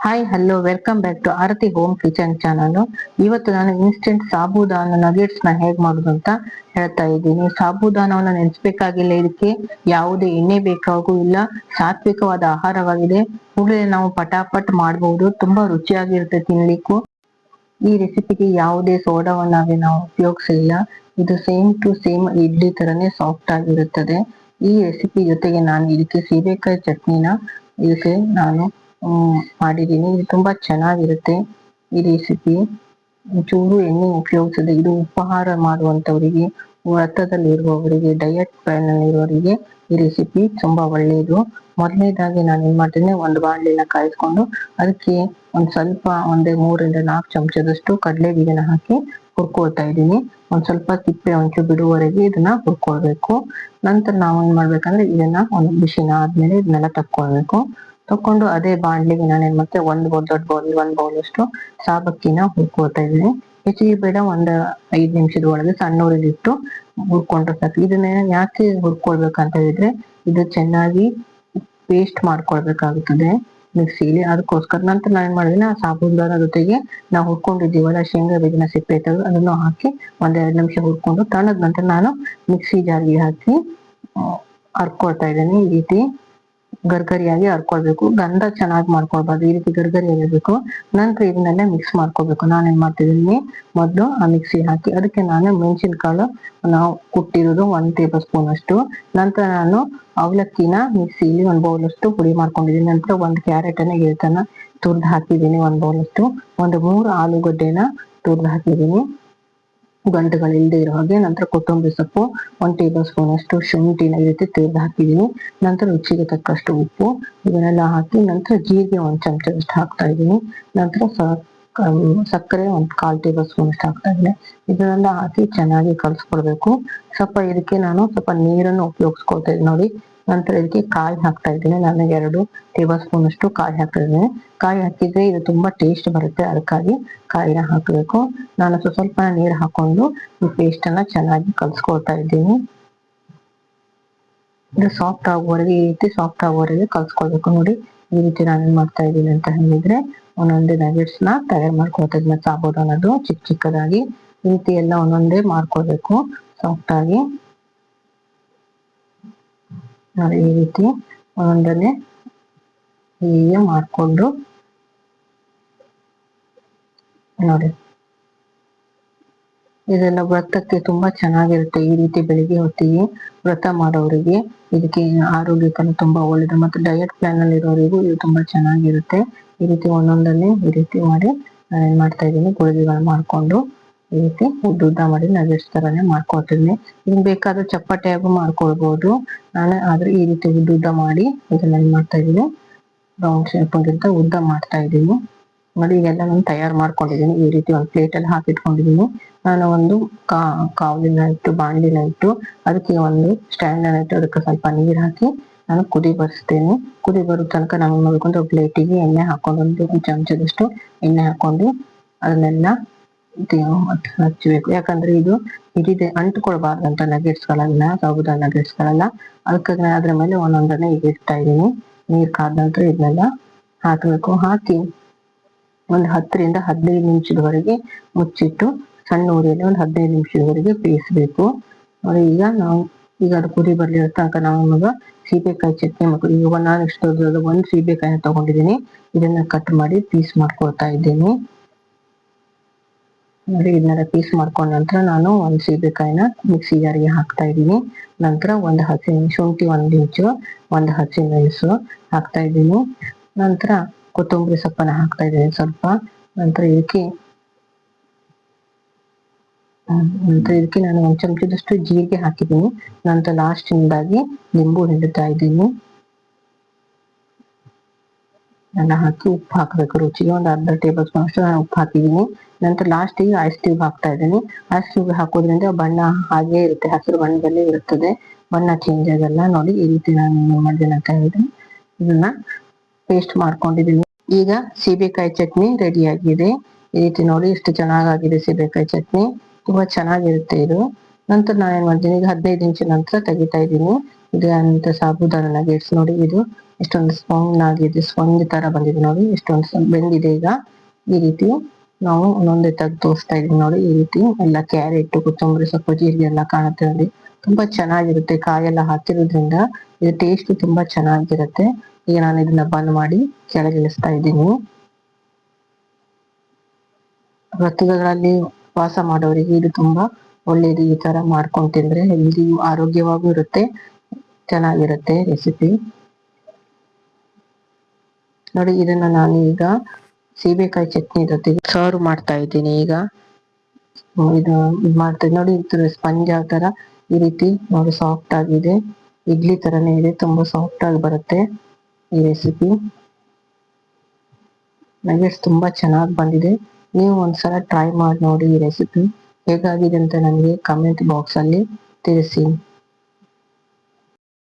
Hi hello welcome back to Aarti home kitchen channel ಇವತ್ತು ನಾನು instant ಸಾಬೂದಾನ ನಗೆಟ್ಸ್ನ ಹೇಗ್ ಮಾಡುದು ಅಂತ ಹೇಳ್ತಾ ಇದ್ದೀನಿ. ಸಾಬೂದಾನವನ್ನು ನೆನೆಸ್ಬೇಕಾಗಿಲ್ಲ ಇದಕ್ಕೆ. ಯಾವುದೇ ಎಣ್ಣೆ ಬೇಕಾಗೂ ಇಲ್ಲ, ಸಾತ್ವಿಕವಾದ ಆಹಾರವಾಗಿದೆ. ಕೂಡಲೇ ನಾವು ಪಟಾಪಟ್ ಮಾಡಬಹುದು ತುಂಬಾ ರುಚಿಯಾಗಿರುತ್ತೆ ತಿನ್ಲಿಕ್ಕೂ. ಈ ರೆಸಿಪಿಗೆ ಯಾವುದೇ ಸೋಡಾವನ್ನ ನಾವು ಉಪಯೋಗಿಸಲಿಲ್ಲ ಇದು ಸೇಮ್ ಟು ಸೇಮ್ ಇಡ್ಲಿ ತರನೇ ಸಾಫ್ಟ್ ಆಗಿರುತ್ತದೆ. ಈ ರೆಸಿಪಿ ಜೊತೆಗೆ ನಾನು ಇದಕ್ಕೆ ಸೀಬೆಕಾಯಿ ಚಟ್ನಿನ ಇದಕ್ಕೆ ನಾನು ಮಾಡಿದ್ದೀನಿ ಇದು ತುಂಬಾ ಚೆನ್ನಾಗಿರುತ್ತೆ ಈ ರೆಸಿಪಿ ಚೂರು ಎಣ್ಣೆ ಉಪಯೋಗಿಸದೆ ಇದು ಉಪಹಾರ ಮಾಡುವಂತವರಿಗೆ ವ್ರತದಲ್ಲಿರುವವರಿಗೆ ಡಯಟ್ ಪ್ಲಾನ್ ಇರುವವರಿಗೆ ಈ ರೆಸಿಪಿ ತುಂಬಾ ಒಳ್ಳೆಯದು ಮೊದಲನೇದಾಗಿ ನಾನು ಏನ್ ಮಾಡ್ತೀನಿ, ಒಂದು ಬಾಣಲಿನ ಕಾಯಿಸ್ಕೊಂಡು ಅದಕ್ಕೆ ಒಂದು ಸ್ವಲ್ಪ ಒಂದೇ ಮೂರರಿಂದ ನಾಲ್ಕು ಚಮಚದಷ್ಟು ಕಡಲೆ ಬೀಜನ ಹಾಕಿ ಹುರ್ಕೊಳ್ತಾ ಇದ್ದೀನಿ. ಒಂದ್ ಸ್ವಲ್ಪ ಸಿಪ್ಪೆ ಒಂಚು ಬಿಡುವವರೆಗೆ ಇದನ್ನ ಹುರ್ಕೊಳ್ಬೇಕು. ನಂತರ ನಾವು ಏನ್ ಮಾಡ್ಬೇಕಂದ್ರೆ ಇದನ್ನ ಒಂದು ಬಿಸಿನ ಆದ್ಮೇಲೆ ಇದನ್ನೆಲ್ಲ ತಕ್ಕೊಳ್ಬೇಕು. ತಕೊಂಡು ಅದೇ ಬಾಣ್ಲಿಗೆ ನಾನು ಮಾಡ್ತೆ, ಒಂದ್ ಬೌಲ್, ದೊಡ್ಡ ಬೌಲ್, ಒಂದ್ ಬೌಲ್ ಅಷ್ಟು ಸಾಬಕ್ಕಿನ ಹುರ್ಕೋತಾ ಇದ್ದೀನಿ. ಹೆಚ್ಚಿಗೆ ಬೇಡ, ಒಂದ್ ಐದ್ ನಿಮಿಷದ ಒಳಗೆ ಸಣ್ಣ ಉರಿಲಿಟ್ಟು ಹುರ್ಕೊಂಡ್ರೆ ಸಾಕು. ಇದನ್ನ ಯಾಕೆ ಹುರ್ಕೊಳ್ಬೇಕಂತ ಹೇಳಿದ್ರೆ, ಇದು ಚೆನ್ನಾಗಿ ಪೇಸ್ಟ್ ಮಾಡ್ಕೊಳ್ಬೇಕಾಗುತ್ತದೆ ಮಿಕ್ಸಿಲಿ. ಅದಕ್ಕೋಸ್ಕರ ನಂತರ ನಾನು ಏನ್ ಮಾಡಿದ್ರೆ ಆ ಸಾಬೂದಾರ ಜೊತೆಗೆ ನಾವು ಹುರ್ಕೊಂಡಿದ್ದೀವಲ್ಲ ಶೇಂಗಾ ಬೀಜನ ಸಿಪ್ಪೆ ತೆಗೆದು ಅದನ್ನು ಹಾಕಿ ಒಂದ್ ಎರಡ್ ನಿಮಿಷ ಹುರ್ಕೊಂಡು ತಣ್ಣದ ನಂತರ ನಾನು ಮಿಕ್ಸಿ ಜಾರಿಗೆ ಹಾಕಿ ಹರ್ಕೊಳ್ತಾ ಇದ್ದೀನಿ ಈ ರೀತಿ. ಗರ್ಗರಿಯಾಗಿ ಹರ್ಕೊಳ್ಬೇಕು. ಗಂಧ ಚೆನ್ನಾಗಿ ಮಾಡ್ಕೊಳ್ಬಾರ್ದು. ಈ ರೀತಿ ಗರ್ಗರಿಯಾಗಿರ್ಬೇಕು. ನಂತರ ಇದನ್ನೆಲ್ಲ ಮಿಕ್ಸ್ ಮಾಡ್ಕೋಬೇಕು ನಾನು ಏನ್ ಮಾಡ್ತಿದ್ದೀನಿ? ಮೊದಲು ಆ ಮಿಕ್ಸಿ ಹಾಕಿ, ಅದಕ್ಕೆ ನಾನು ಮೆಣಸಿನಕಾಳು ನಾವು ಕುಟ್ಟಿರೋದು ಒಂದ್ ಟೇಬಲ್ ಸ್ಪೂನ್ ಅಷ್ಟು. ನಂತರ ನಾನು ಅವಲಕ್ಕಿನ ಮಿಕ್ಸಿಲಿ ಒಂದ್ ಬೌಲ್ ಅಷ್ಟು ಪುಡಿ ಮಾಡ್ಕೊಂಡಿದ್ದೀನಿ. ನಂತರ ಒಂದ್ ಕ್ಯಾರೆಟ್ ಅನ್ನ ಗೆಲ್ತನ ತುರ್ದು ಹಾಕಿದ್ದೀನಿ ಒಂದ್ ಬೌಲ್ ಅಷ್ಟು. ಒಂದು ಮೂರು ಆಲೂಗಡ್ಡೆನ ತುರ್ದು ಹಾಕಿದ್ದೀನಿ. ಗಂಟುಗಳು ಇಲ್ಲದೆ ಇರೋ ಹಾಗೆ ನಂತರ ಕೊತ್ತಂಬರಿ ಸೊಪ್ಪು, ಒಂದ್ ಟೇಬಲ್ ಸ್ಪೂನ್ ಅಷ್ಟು ಶುಂಠಿನ ಈ ರೀತಿ ತೆಗೆದು ಹಾಕಿದ್ದೀನಿ. ನಂತರ ರುಚಿಗೆ ತಕ್ಕಷ್ಟು ಉಪ್ಪು, ಇದನ್ನೆಲ್ಲ ಹಾಕಿ ನಂತರ ಜೀರಿಗೆ ಒಂದ್ ಚಮಚದಷ್ಟು ಹಾಕ್ತಾ ಇದ್ದೀನಿ. ನಂತರ ಸಕ್ಕರೆ ಒಂದ್ ಕಾಲ್ ಟೇಬಲ್ ಸ್ಪೂನ್ ಅಷ್ಟು ಹಾಕ್ತಾ ಇದ್ದೀನಿ. ಇದನ್ನೆಲ್ಲ ಹಾಕಿ ಚೆನ್ನಾಗಿ ಕಲ್ಸ್ಕೊಳ್ಬೇಕು ಸ್ವಲ್ಪ ಇದಕ್ಕೆ ನಾನು ಸ್ವಲ್ಪ ನೀರನ್ನು ಉಪಯೋಗಿಸ್ಕೊಳ್ತಾ ಇದ್ದೀನಿ ನೋಡಿ. ನಂತರ ಇದಕ್ಕೆ ಕಾಯಿ ಹಾಕ್ತಾ ಇದ್ದೇನೆ. ನಾನು ಎರಡು ಟೇಬಲ್ ಸ್ಪೂನ್ ಅಷ್ಟು ಕಾಯಿ ಹಾಕ್ತಾ ಇದ್ದೇನೆ. ಕಾಯಿ ಹಾಕಿದ್ರೆ ಇದು ತುಂಬಾ ಟೇಸ್ಟ್ ಬರುತ್ತೆ. ಅದಕ್ಕಾಗಿ ಕಾಯಿನ ಹಾಕಬೇಕು. ನಾನು ಸ್ವಲ್ಪ ನೀರು ಹಾಕೊಂಡು ಈ ಪೇಸ್ಟ್ ಅನ್ನ ಚೆನ್ನಾಗಿ ಕಲ್ಸ್ಕೊಳ್ತಾ ಇದ್ದೀನಿ. ಇದು ಸಾಫ್ಟ್ ಆಗುವವರೆಗೆ, ಈ ರೀತಿ ಸಾಫ್ಟ್ ಆಗುವವರೆಗೆ ಕಲ್ಸ್ಕೊಳ್ಬೇಕು. ನೋಡಿ, ಈ ರೀತಿ ನಾನು ಏನ್ ಮಾಡ್ತಾ ಇದ್ದೀನಿ ಅಂತ ಹೇಳಿದ್ರೆ, ಒಂದೊಂದೇ ನಗೆಟ್ಸ್ನ ತಯಾರು ಮಾಡ್ಕೊಳ್ತಾ ಇದ್ದೀನಿ. ಅನ್ನೋದು ಚಿಕ್ಕ ಚಿಕ್ಕದಾಗಿ ಈ ರೀತಿ ಎಲ್ಲ ಒಂದೊಂದೇ ಮಾಡ್ಕೊಳ್ಬೇಕು. ಸಾಫ್ಟ್ ಆಗಿ. ನೋಡಿ ಈ ರೀತಿ. ಒಂದೊಂದನೆ ಹೀಗೆ ಮಾಡಿಕೊಂಡು ನೋಡಿ. ಇದೆಲ್ಲ ವ್ರತಕ್ಕೆ ತುಂಬಾ ಚೆನ್ನಾಗಿರುತ್ತೆ ಈ ರೀತಿ ಬೆಳಿಗ್ಗೆ ಹೊತ್ತಿಗೆ ವ್ರತ ಮಾಡೋರಿಗೆ. ಇದಕ್ಕೆ ಆರೋಗ್ಯಕ್ಕೂ ತುಂಬಾ ಒಳ್ಳೇದು ಮತ್ತೆ ಡಯಟ್ ಪ್ಲಾನ್ ಅಲ್ಲಿ ಇರೋರಿಗೂ ಇದು ತುಂಬಾ ಚೆನ್ನಾಗಿರುತ್ತೆ. ಈ ರೀತಿ ಒಂದೊಂದನ್ನೇ ಈ ರೀತಿ ಮಾಡಿ, ನಾನು ಏನ್ ಮಾಡ್ತಾ ಇದ್ದೀನಿ ಗುಳಿಗೆಗಳು ಮಾಡ್ಕೊಂಡು ಈ ರೀತಿ ಉದ್ದ ಉದ್ದ ಮಾಡಿ ನಗೇಟ್ಸ್ ತರಾನೇ ಮಾಡ್ಕೊಳ್ತೀನಿ. ನಿಮ್ಗೆ ಬೇಕಾದ್ರೆ ಚಪ್ಪಟೆಯಾಗೂ ಮಾಡ್ಕೊಳ್ಬಹುದು ನಾನು ಆದ್ರೆ ಈ ರೀತಿ ಉದ್ದ ಉದ್ದ ಮಾಡಿ ಇದನ್ನ ಏನ್ ಮಾಡ್ತಾ ಇದೀನಿ ರೌಂಡ್ ಶೇಪ್ ಅಂತ ಉದ್ದ ಮಾಡ್ತಾ ಇದ್ದೀನಿ. ನೋಡಿ, ಈಗೆಲ್ಲ ನಾನು ತಯಾರು ಮಾಡ್ಕೊಂಡಿದ್ದೀನಿ. ಈ ರೀತಿ ಒಂದು ಪ್ಲೇಟ್ ಅಲ್ಲಿ ಹಾಕಿಟ್ಕೊಂಡಿದ್ದೀನಿ. ನಾನು ಒಂದು ಕಾ, ಕಾವಲಿನ ಇಟ್ಟು ಬಾಣಲಿನ ಇಟ್ಟು ಅದಕ್ಕೆ ಒಂದು ಸ್ಟ್ಯಾಂಡ್ ಅನ್ನ ಇಟ್ಟು ಅದಕ್ಕೆ ಸ್ವಲ್ಪ ನೀರ್ ಹಾಕಿ ನಾನು ಕುದಿ ಬರ್ಸ್ತೇನೆ. ಕುದಿ ಬರೋ ತನಕ ನಾನು ನೋಡ್ಕೊಂಡು ಪ್ಲೇಟಿಗೆ ಎಣ್ಣೆ ಹಾಕೊಂಡು ಒಂದು ಚಮಚದಷ್ಟು ಎಣ್ಣೆ ಹಾಕೊಂಡು ಅದನ್ನೆಲ್ಲ ತಿ- ಮತ್ತೆ ಹಚ್ಚಬೇಕು ಯಾಕಂದ್ರೆ ಇದು ಇದಿದೆ ಅಂಟ್ಕೊಳ್ಬಾರ್ದಂತ ನಗೆಟ್ಸ್ ಗಳನ್ನ ಸಾಬುದಾನ ನಗೆಟ್ಸ್ ಗಳೆಲ್ಲ ಅದಕ್ಕಾಗಿ ಅದ್ರ ಮೇಲೆ ಒಂದೊಂದನೆ ಈಗ ಇಡ್ತಾ ಇದ್ದೀನಿ. ನೀರ್ ಕಾದ ನಂತರ ಇದನ್ನೆಲ್ಲ ಹಾಕಬೇಕು. ಹಾಕಿ ಒಂದು ಹತ್ತರಿಂದ ಹದಿನೈದು ನಿಮಿಷದವರೆಗೆ ಮುಚ್ಚಿಟ್ಟು ಸಣ್ಣ ಊರಿಯಲ್ಲಿ ಒಂದು ಹದಿನೈದು ನಿಮಿಷದವರೆಗೆ ಬೇಯಿಸ್ಬೇಕು. ಈಗ ನಾವು, ಈಗ ಅದು ಕುರಿ ಬರ್ಲಿರೋ ತನಕ ನಾವು ಇವಾಗ ಸೀಬೆಕಾಯಿ ಚಟ್ನಿ ಮಾಡ್ಕೊಂಡು ಈಗ ನಾನು ಇಷ್ಟು ಒಂದ್ ಒಂದು ಸೀಬೆಕಾಯಿನ ತಗೊಂಡಿದ್ದೀನಿ. ಇದನ್ನ ಕಟ್ ಮಾಡಿ ಪೀಸ್ ಮಾಡ್ಕೊಳ್ತಾ ಇದ್ದೀನಿ. ನೋಡಿ ಇದನ್ನೆಲ್ಲ ಪೀಸ್ ಮಾಡ್ಕೊಂಡ ನಂತರ ನಾನು ಒಂದ್ ಸೀಬೆಕಾಯಿನ ಮಿಕ್ಸಿ ಜಾರಿಗೆ ಹಾಕ್ತಾ ಇದ್ದೀನಿ. ನಂತರ ಒಂದ್ ಹಸಿ ಶುಂಠಿ ಒಂದ್ ಇಂಚು, ಒಂದ್ ಹಸಿ ಮೆಣಸು ಹಾಕ್ತಾ ಇದ್ದೀನಿ. ನಂತರ ಕೊತ್ತಂಬರಿ ಸೊಪ್ಪನ್ನ ಹಾಕ್ತಾ ಇದ್ದೀನಿ ಸ್ವಲ್ಪ. ನಂತರ ಇದಕ್ಕೆ ನಂತರ ಇದಕ್ಕೆ ನಾನು ಒಂದು ಚಮಚದಷ್ಟು ಜೀರಿಗೆ ಹಾಕಿದ್ದೀನಿ. ನಂತರ ಲಾಸ್ಟ್ ನಿಂದಾಗಿ ನಿಂಬು ಹಿಂಡುತ್ತಾ ಇದ್ದೀನಿ ಎಲ್ಲ ಹಾಕಿ ಉಪ್ಪು ಹಾಕಬೇಕು ರುಚಿಗೆ ಒಂದು ಅರ್ಧ ಟೇಬಲ್ ಸ್ಪೂನ್ ಅಷ್ಟು ನಾನು ಉಪ್ಪು ಹಾಕಿದ್ದೀನಿ. ನಂತರ ಲಾಸ್ಟಿಗೆ ಐಸ್ ಕ್ಯೂಬ್ ಹಾಕ್ತಾ ಇದ್ದೀನಿ. ಐಸ್ ಕ್ಯೂಬ್ ಹಾಕೋದ್ರಿಂದ ಬಣ್ಣ ಹಾಗೆ ಇರುತ್ತೆ, ಹಸಿರು ಬಣ್ಣದಲ್ಲೇ ಇರುತ್ತದೆ. ಬಣ್ಣ ಚೇಂಜ್ ಆಗಲ್ಲ. ನೋಡಿ, ಈ ರೀತಿ ನಾನು ಏನು ಮಾಡಿದ್ದೀನಿ ಅಂತ ಹೇಳಿದ್ರೆ ಇದನ್ನ ಪೇಸ್ಟ್ ಮಾಡ್ಕೊಂಡಿದ್ದೀನಿ. ಈಗ ಸೀಬೆಕಾಯಿ ಚಟ್ನಿ ರೆಡಿ ಆಗಿದೆ. ಈ ರೀತಿ ನೋಡಿ, ಎಷ್ಟು ಚೆನ್ನಾಗಾಗಿದೆ ಸೀಬೆಕಾಯಿ ಚಟ್ನಿ. ತುಂಬಾ ಚೆನ್ನಾಗಿರುತ್ತೆ ಇದು. ನಂತರ ನಾನು ಏನ್ ಮಾಡ್ತೀನಿ? ಈಗ ಹದಿನೈದು ನಿಮಿಷ ನಂತರ ತೆಗಿತಾ ಇದ್ದೀನಿ. ಇದೇ ಅಂತ ಸಾಬುದಾನ ನಗೆಟ್ಸ್ ನೋಡಿ, ಇದು ಎಷ್ಟೊಂದು ಸ್ಪಾಂಗ್ ಆಗಿದೆ ಸ್ಪಾಂಗ್ ತರ ಬಂದಿದೆ ನೋಡಿ, ಎಷ್ಟೊಂದು ಬೆಂದಿದೆ ಈಗ. ಈ ರೀತಿ ನಾವು ಒಂದೊಂದೇ ತಗ್ ತೋರಿಸ್ತಾ ಇದೀವಿ ನೋಡಿ, ಈ ರೀತಿ ಎಲ್ಲ ಕ್ಯಾರೆಟ್, ಕೊತ್ತಂಬರಿ, ಸೊಪ್ಪು, ಜೀರಿಗೆ ಎಲ್ಲ ಕಾಣುತ್ತೆ ನೋಡಿ. ತುಂಬಾ ಚೆನ್ನಾಗಿರುತ್ತೆ ಕಾಯೆಲ್ಲ ಹಾಕಿರೋದ್ರಿಂದ. ಇದು ಟೇಸ್ಟ್ ತುಂಬಾ ಚೆನ್ನಾಗಿರುತ್ತೆ. ಈಗ ನಾನು ಇದನ್ನ ಬಂದ್ ಮಾಡಿ ಕೆಳಗಿಳಿಸ್ತಾ ಇದ್ದೀನಿ. ವ್ರತಗಳಲ್ಲಿ ವಾಸ ಮಾಡೋರಿಗೆ ಇದು ತುಂಬಾ ಒಳ್ಳೇದು ಈ ತರ ಮಾಡ್ಕೊಂಡ್ ತಿಂದ್ರೆ ಹೆಲ್ದಿ ಆರೋಗ್ಯವಾಗೂ ಇರುತ್ತೆ. ಚೆನ್ನಾಗಿರುತ್ತೆ ರೆಸಿಪಿ ನೋಡಿ, ಇದನ್ನ ನಾನು ಈಗ ಸೀಬೆಕಾಯಿ ಚಟ್ನಿ ಜೊತೆಗೆ ಸರ್ವ್ ಮಾಡ್ತಾ ಇದ್ದೀನಿ ಈಗ. ಇದು ಮಾಡ್ತೀನಿ. ನೋಡಿ ಇದು ಸ್ಪಂಜ್ ಯಾವ ತರ ಈ ರೀತಿ ನೋಡಿ ಸಾಫ್ಟ್ ಆಗಿದೆ. ಇಡ್ಲಿ ತರನೇ ಇದೆ, ತುಂಬಾ ಸಾಫ್ಟ್ ಆಗಿ ಬರುತ್ತೆ ಈ ರೆಸಿಪಿ ನಗೆಟ್ಸ್ ತುಂಬಾ ಚೆನ್ನಾಗಿ ಬಂದಿದೆ. ನೀವು ಒಂದ್ಸಲ ಟ್ರೈ ಮಾಡಿ ನೋಡಿ ಈ ರೆಸಿಪಿ ಹೇಗಾಗಿದೆ ಅಂತ ನನಗೆ ಕಮೆಂಟ್ ಬಾಕ್ಸ್ ಅಲ್ಲಿ ತಿಳಿಸಿ